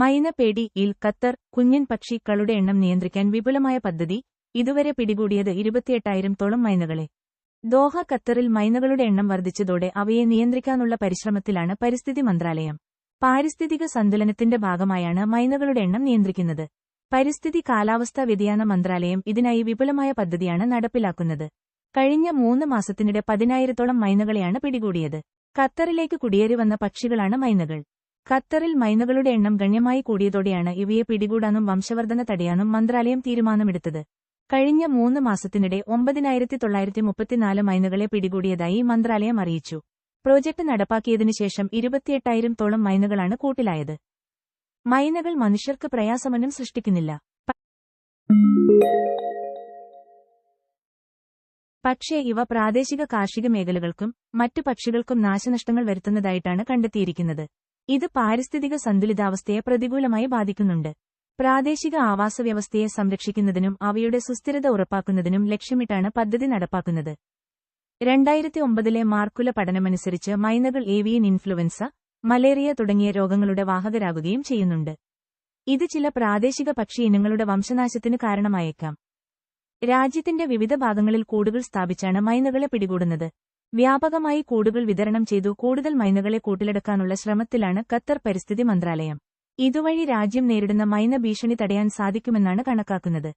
മൈന പേടി ഇൽ ഖത്തർ കുഞ്ഞൻ പക്ഷികളുടെ എണ്ണം നിയന്ത്രിക്കാൻ വിപുലമായ പദ്ധതി ഇതുവരെ പിടികൂടിയത് ഇരുപത്തിയെട്ടായിരത്തോളം മൈനകളെ. ദോഹ ഖത്തറിൽ മൈനകളുടെ എണ്ണം വർദ്ധിച്ചതോടെ അവയെ നിയന്ത്രിക്കാനുള്ള പരിശ്രമത്തിലാണ് പരിസ്ഥിതി മന്ത്രാലയം. പാരിസ്ഥിതിക സന്തുലനത്തിന്റെ ഭാഗമായാണ് മൈനകളുടെ എണ്ണം നിയന്ത്രിക്കുന്നത്. പരിസ്ഥിതി കാലാവസ്ഥാ വ്യതിയാന മന്ത്രാലയം ഇതിനായി വിപുലമായ പദ്ധതിയാണ് നടപ്പിലാക്കുന്നത്. കഴിഞ്ഞ മൂന്ന് മാസത്തിനിടെ പതിനായിരത്തോളം മൈനകളെയാണ് പിടികൂടിയത്. ഖത്തറിലേക്ക് കുടിയേറി വന്ന പക്ഷികളാണ് മൈനകൾ. ഖത്തറിൽ മൈനകളുടെ എണ്ണം ഗണ്യമായി കൂടിയതോടെയാണ് ഇവയെ പിടികൂടാനും വംശവർധന തടയാനും മന്ത്രാലയം തീരുമാനമെടുത്തത്. കഴിഞ്ഞ മൂന്ന് മാസത്തിനിടെ ഒമ്പതിനായിരത്തി തൊള്ളായിരത്തി മുപ്പത്തിനാല് മൈനുകളെ പിടികൂടിയതായി മന്ത്രാലയം അറിയിച്ചു. പ്രോജക്ട് നടപ്പാക്കിയതിനു ശേഷം ഇരുപത്തിയെട്ടായിരം തോളം മൈനുകളാണ് കൂട്ടിലായത്. മൈനകൾ മനുഷ്യർക്ക് പ്രയാസമനം സൃഷ്ടിക്കുന്നില്ല. പക്ഷേ ഇവ പ്രാദേശിക കാർഷിക മേഖലകൾക്കും മറ്റു പക്ഷികൾക്കും നാശനഷ്ടങ്ങൾ വരുത്തുന്നതായിട്ടാണ് കണ്ടെത്തിയിരിക്കുന്നത്. ഇത് പാരിസ്ഥിതിക സന്തുലിതാവസ്ഥയെ പ്രതികൂലമായി ബാധിക്കുന്നുണ്ട്. പ്രാദേശിക ആവാസവ്യവസ്ഥയെ സംരക്ഷിക്കുന്നതിനും അവയുടെ സുസ്ഥിരത ഉറപ്പാക്കുന്നതിനും ലക്ഷ്യമിട്ടാണ് പദ്ധതി നടപ്പാക്കുന്നത്. രണ്ടായിരത്തി ഒമ്പതിലെ മാർക്കുല പഠനമനുസരിച്ച് മൈനകൾ ഏവിയൻ ഇൻഫ്ലുവൻസ മലേറിയ തുടങ്ങിയ രോഗങ്ങളുടെ വാഹകരാകുകയും ചെയ്യുന്നുണ്ട്. ഇത് ചില പ്രാദേശിക പക്ഷി ഇനങ്ങളുടെ വംശനാശത്തിന് കാരണമായേക്കാം. രാജ്യത്തിന്റെ വിവിധ ഭാഗങ്ങളിൽ കൂടുകൾ സ്ഥാപിച്ചാണ് മൈനകളെ പിടികൂടുന്നത്. വ്യാപകമായി കൂടുകൾ വിതരണം ചെയ്തു കൂടുതൽ മൈനുകളെ കൂട്ടിലെടുക്കാനുള്ള ശ്രമത്തിലാണ് ഖത്തർ പരിസ്ഥിതി മന്ത്രാലയം. ഇതുവഴി രാജ്യം നേരിടുന്ന മൈന ഭീഷണി തടയാൻ സാധിക്കുമെന്നാണ് കണക്കാക്കുന്നത്.